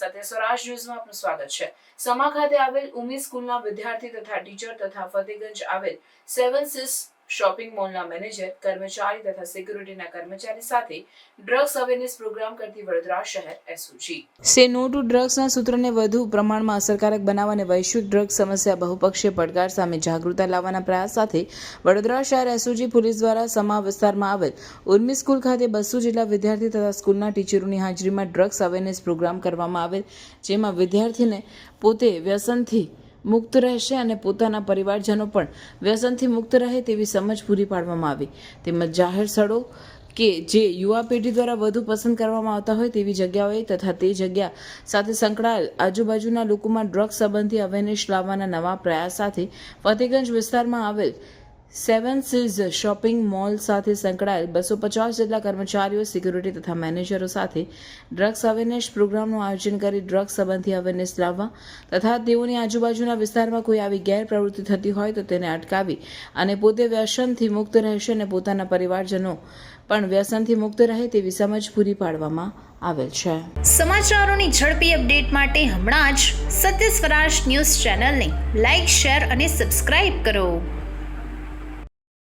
અને સ્વરાજ ન્યૂઝમાં આપનું સ્વાગત છે. સમા ખાતે આવેલ ઉમી સ્કૂલના વિદ્યાર્થી તથા ટીચર તથા ફતેગંજ આવેલ સેવન સિસ શોપિંગ મોલના મેનેજર, કર્મચારી તથા સિક્યુરિટીના કર્મચારી સાથે ડ્રગ્સ અવેરનેસ પ્રોગ્રામ કરતી વડોદરા શહેર એસઓજી સે નો ટુ ડ્રગ્સના સૂત્રને વધુ પ્રમાણમાં અસરકારક બનાવવા અને વૈશ્વિક ડ્રગ્સ સમસ્યા બહુપક્ષીય પડકાર સામે જાગૃતતા લાવવાના પ્રયાસ સાથે વડોદરા શહેર એસઓજી પોલીસ દ્વારા સમા વિસ્તારમાં આવેલ ઉર્મી સ્કૂલ ખાતે બસો જેટલા વિદ્યાર્થી તથા સ્કૂલના ટીચરોની હાજરીમાં ડ્રગ્સ અવેરનેસ પ્રોગ્રામ કરવામાં આવેલ, જેમાં વિદ્યાર્થીને પોતે વ્યસનથી મુક્ત રહેશે અને પોતાના પરિવારજનો પણ વ્યસનથી મુક્ત રહે તેવી સમજ પૂરી પાડવામાં આવી. તેમજ જાહેર સ્થળો કે જે યુવા પેઢી દ્વારા વધુ પસંદ કરવામાં આવતા હોય તેવી જગ્યાઓએ તથા તે જગ્યા સાથે સંકળાયેલ આજુબાજુના લોકોમાં ડ્રગ્સ સંબંધી અવેરનેસ લાવવાના નવા પ્રયાસ સાથે ફતેગંજ વિસ્તારમાં આવેલ સેવન સીઝ શોપિંગ મોલ સાથે સંકળાયેલ. બસો પચાસ જેટલા કર્મચારીઓ સિક્યુરિટી તથા મેનેજરો સાથે ડ્રગ્સ અવેરનેસ પ્રોગ્રામનું આયોજન કરી ડ્રગ્સ સંબંધી અવેરનેસ લાવવા તથા તેઓની આજુબાજુના વિસ્તારમાં કોઈ આવી ગેરપ્રવૃત્તિ થતી હોય તો તેને અટકાવી અને પોતે વ્યસનથી મુક્ત રહેશે અને પોતાના પરિવારજનો પણ વ્યસનથી મુક્ત રહે તેવી સમજ પૂરી પાડવામાં આવેલ છે. સમાચારોની ઝડપી અપડેટ માટે હમણાં જ સત્ય સ્વરાજ ન્યૂઝ ચેનલને લાઇક શેર અને સબસ્ક્રાઇબ કરો.